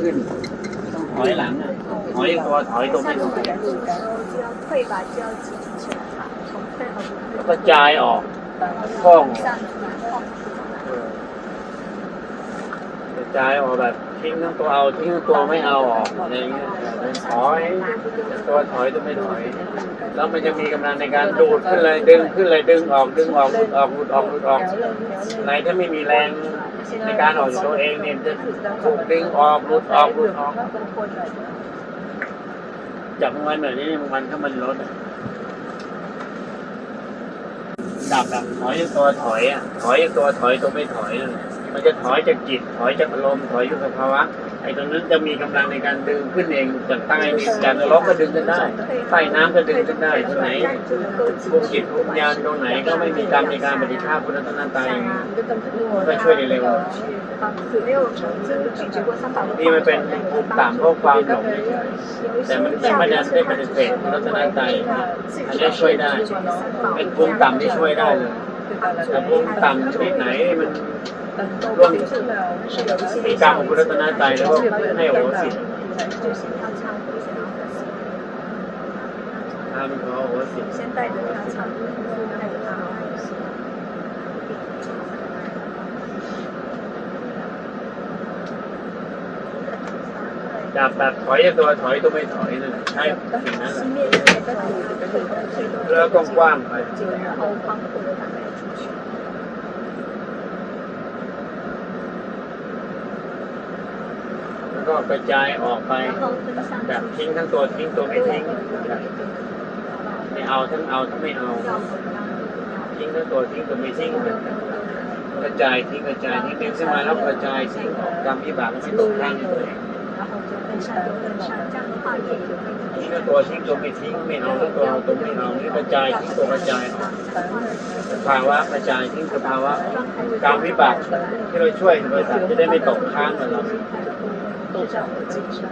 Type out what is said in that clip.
ขึ้นถอยหลังะถอยตัวถอยตรงไปแล้จายออกคล่อง ใจออกแบบทิ้งทั้งตัวเอาทิ้งทั้งตัวไม่เอาออกอะไรเงี้ยถอยตัวถอยจะไม่ถอย แล้วมันจะมีกำลังในการดูดขึ้นเลยดึงขึ้นเลยดึงออกดึงออกดูดออกดูดออกดูดออกไหนถ้าไม่มีแรงในการออกตัวเองเนี่ยจะถูกดึงออกดูดออกดูดออกจับมันแบบนี้มันถ้ามันลดดับดับถอยตัวถอยอะถอยตัวถอยตัวไม่ถอยเลย มันจะถอยจากจิต ถอยจากอารมณ์ถอยอยู่กับภาวะไอ้ตรงนั้นจะมีกำลังในการดึงขึ้นเองจากใต้ดินจากล็อกก็ดึงกันได้ใต้น้ำก็ดึงกันได้ตรงไหนพวกจิตพวกญาณตรงไหนก็ไม่มีกรรมในการปฏิฆาพุทธนาตายก็ช่วยได้เร็วนี่มันเป็นภูมิต่ำเพราะความหลงแต่มันไม่ได้ได้ปฏิเสธพุทธนาตายอันนี้ช่วยได้ เป็นภูมิต่ำที่ช่วยได้เลยแต่ภูมิต่ำชนิดไหนมัน ร่วมมีการของพุทธตนาใจแล้วก็ให้โอวสิทธิ์ถ้ามีเขาโอวสิทธิ์จากแบบถอยตัวถอยตัวไม่ถอยนั่นแหละใช่สิ่งนั้นแหละแล้วก็กว้างไป ก็กระจายออกไป แบบทิ้งทั้งตัวทิ้งตัวไม่ทิ้งไม่เอาทั้งเอาทั้งไม่เอาทิ้งทั้งตัวทิ้งตัวไม่ทิ้งกระจายทิ้งกระจายทิ้งเต็มสมาแล้วกระจายทิ้งออกกรรมวิบากที่ตกข้างตัวเองทิ้งตัวทิ้งตัวไม่ทิ้งไม่เอาตัวเอาตัวไม่เอานี่กระจายทิ้งตัวกระจายสภาวะกระจายทิ้งสภาวะการวิบากที่เราช่วยบริษัทจะได้ไม่ตกค้างกันเรา 就这样，我可以上。